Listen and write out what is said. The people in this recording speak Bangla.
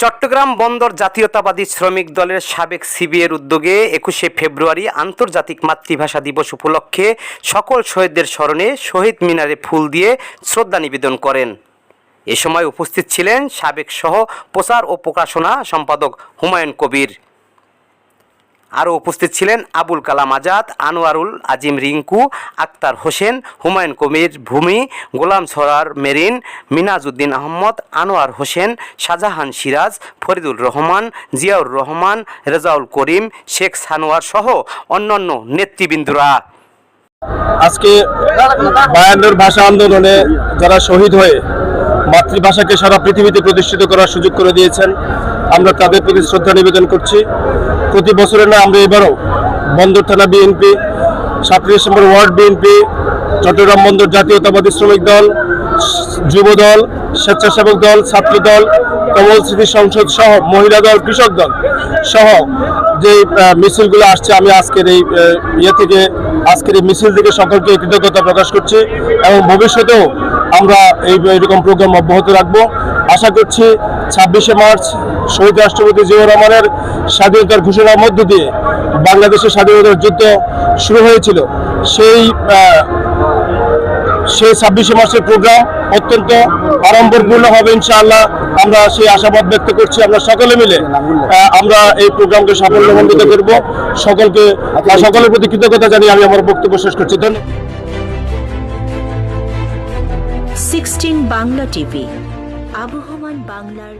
চট্টগ্রাম বন্দর জাতীয়তাবাদী শ্রমিক দলের সাবেক সিবিএর উদ্যোগে একুশে ফেব্রুয়ারি আন্তর্জাতিক মাতৃভাষা দিবস উপলক্ষে সকল শহীদদের স্মরণে শহীদ মিনারে ফুল দিয়ে শ্রদ্ধা নিবেদন করেন। এ সময় উপস্থিত ছিলেন সাবেক সহ প্রচার ও প্রকাশনা সম্পাদক হুমায়ুন কবির। আরও উপস্থিত ছিলেন আবুল কালাম আজাদ, আনোয়ারুল আজিম রিঙ্কু, আক্তার হোসেন, হুমায়ুন কবির ভূমি, গোলাম সরার মেরিন, মিনাজউদ্দিন আহমদ, আনোয়ার হোসেন, শাহজাহান সিরাজ, ফরিদুর রহমান, জিয়াউর রহমান, রেজাউল করিম, শেখ সানোয়ার সহ অন্যান্য নেতৃবৃন্দরা। আজকে বায়ান্নর ভাষা আন্দোলনে যারা শহীদ হয়ে মাতৃভাষাকে সারা পৃথিবীতে প্রতিষ্ঠিত করার সুযোগ করে দিয়েছেন। আমরা তাদের প্রতি শ্রদ্ধা নিবেদন করছি। প্রতি বছরে না, আমরা এবারও বন্দর থানা বিএনপি সাতই ডিসেম্বর ওয়ার্ড বিএনপি চট্টগ্রাম বন্দর জাতীয়তাবাদী শ্রমিক দল, যুব দল স্বেচ্ছাসেবক দল, ছাত্র দল কমল স্মৃতি সংসদ সহ মহিলা দল, কৃষক দল সহ যে মিছিলগুলো আসছে, আমি আজকের এই ইয়ে থেকে, আজকের এই মিছিল থেকে সকলকে কৃতজ্ঞতা প্রকাশ করছি এবং ভবিষ্যতেও আমরা এই এরকম প্রোগ্রাম অব্যাহত রাখব। আশা করছি ছাব্বিশে মার্চ শহীদ রাষ্ট্রপতি জিয়াউর রহমানের স্বাধীনতার ঘোষণার মধ্য দিয়ে বাংলাদেশের স্বাধীনতার যুদ্ধ শুরু হয়েছিল। সেই সেই ছাব্বিশে মার্চের প্রোগ্রাম অত্যন্ত আড়ম্বরপূর্ণ হবে ইনশাআল্লাহ। আমরা সেই আশাবাদ ব্যক্ত করছি, আমরা সকলে মিলে আমরা এই প্রোগ্রামকে সাফল্যমণ্ডিত করব। সকলকে সকলের প্রতি কৃতজ্ঞতা জানিয়ে আমি আমার বক্তব্য শেষ করছি। ধন্যবাদ। সিক্সটিন বাংলা টিভি, আবহমান বাংলার